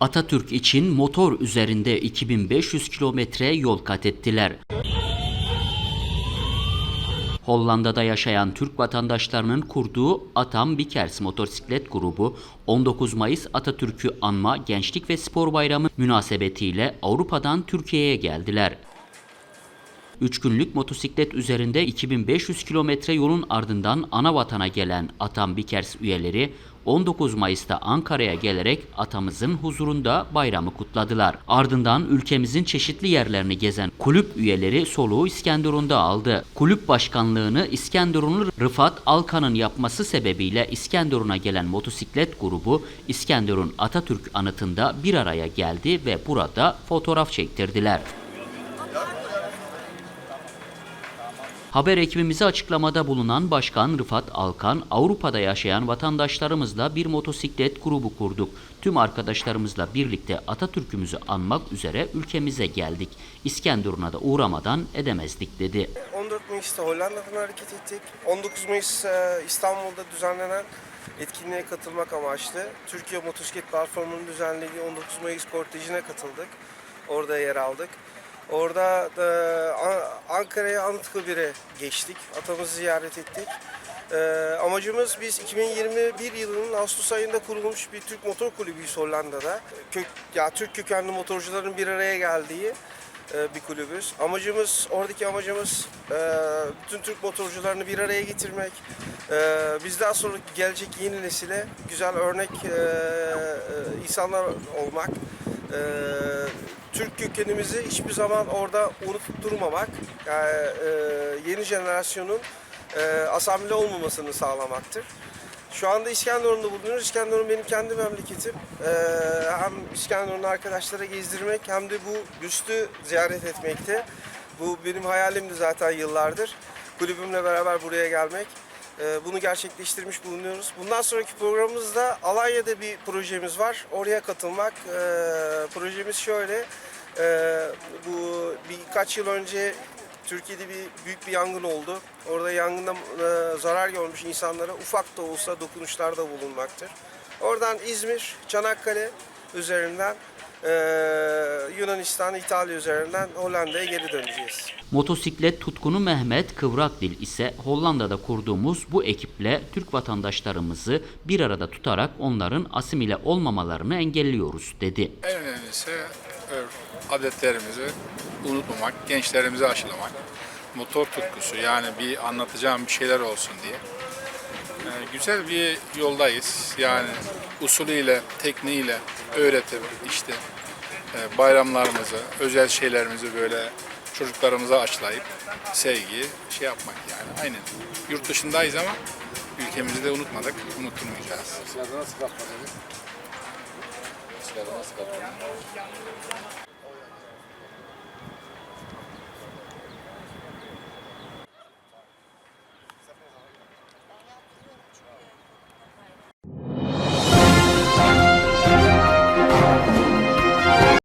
Atatürk için motor üzerinde 2500 kilometre yol kat ettiler. Hollanda'da yaşayan Türk vatandaşlarının kurduğu Atam Bikers motosiklet grubu 19 Mayıs Atatürk'ü anma Gençlik ve Spor Bayramı münasebetiyle Avrupa'dan Türkiye'ye geldiler. 3 günlük motosiklet üzerinde 2500 kilometre yolun ardından ana vatana gelen Atam Bikers üyeleri 19 Mayıs'ta Ankara'ya gelerek atamızın huzurunda bayramı kutladılar. Ardından ülkemizin çeşitli yerlerini gezen kulüp üyeleri soluğu İskenderun'da aldı. Kulüp başkanlığını İskenderunlu Rıfat Alkan'ın yapması sebebiyle İskenderun'a gelen motosiklet grubu İskenderun Atatürk anıtında bir araya geldi ve burada fotoğraf çektirdiler. Haber ekibimize açıklamada bulunan Başkan Rıfat Alkan, Avrupa'da yaşayan vatandaşlarımızla bir motosiklet grubu kurduk. Tüm arkadaşlarımızla birlikte Atatürk'ümüzü anmak üzere ülkemize geldik. İskenderun'a da uğramadan edemezdik dedi. 14 Mayıs'ta Hollanda'dan hareket ettik. 19 Mayıs e, İstanbul'da düzenlenen etkinliğe katılmak amaçlı Türkiye Motosiklet Platformu'nun düzenlediği 19 Mayıs kortejine katıldık. Orada yer aldık. Orada da An- Ankara'ya Anıtkabir'e geçtik. Atamızı ziyaret ettik. E, amacımız biz 2021 yılının Ağustos ayında kurulmuş bir Türk motor kulübüyüz Hollanda'da. Kök, ya Türk kökenli motorcuların bir araya geldiği e, bir kulübüz. Amacımız, oradaki amacımız e, bütün Türk motorcularını bir araya getirmek. E, Bizden sonra gelecek yeni nesile güzel örnek e, e, insanlar olmak. E, Türk kökenimizi hiçbir zaman orada unutup durmamak. Yani e, yeni jenerasyonun e, asamile olmamasını sağlamaktır. Şu anda İskenderun'da bulunuyoruz. İskenderun benim kendi memleketim. Ee, hem İskenderun'u arkadaşlara gezdirmek hem de bu büstü ziyaret etmekte. Bu benim hayalimdi zaten yıllardır. Kulübümle beraber buraya gelmek. Ee, bunu gerçekleştirmiş bulunuyoruz. Bundan sonraki programımızda Alanya'da bir projemiz var. Oraya katılmak. Ee, projemiz şöyle. Ee, bu birkaç yıl önce Türkiye'de bir büyük bir yangın oldu. Orada yangında e, zarar görmüş insanlara ufak da olsa dokunuşlarda bulunmaktır. Oradan İzmir, Çanakkale üzerinden e, Yunanistan, İtalya üzerinden Hollanda'ya geri döneceğiz. Motosiklet tutkunu Mehmet Kıvrakdil ise Hollanda'da kurduğumuz bu ekiple Türk vatandaşlarımızı bir arada tutarak onların asimile olmamalarını engelliyoruz dedi. En önemlisi örf, adetlerimizi unutmamak, gençlerimizi aşılamak. Motor tutkusu yani bir anlatacağım bir şeyler olsun diye. Ee, güzel bir yoldayız. Yani usulüyle, tekniğiyle öğretip işte bayramlarımızı, özel şeylerimizi böyle çocuklarımıza aşılayıp sevgi şey yapmak yani. Aynen. Yurt dışındayız ama ülkemizi de unutmadık, unutturmayacağız. Silahdan nasıl kapatmadın? Silahdan nasıl kapatmadın?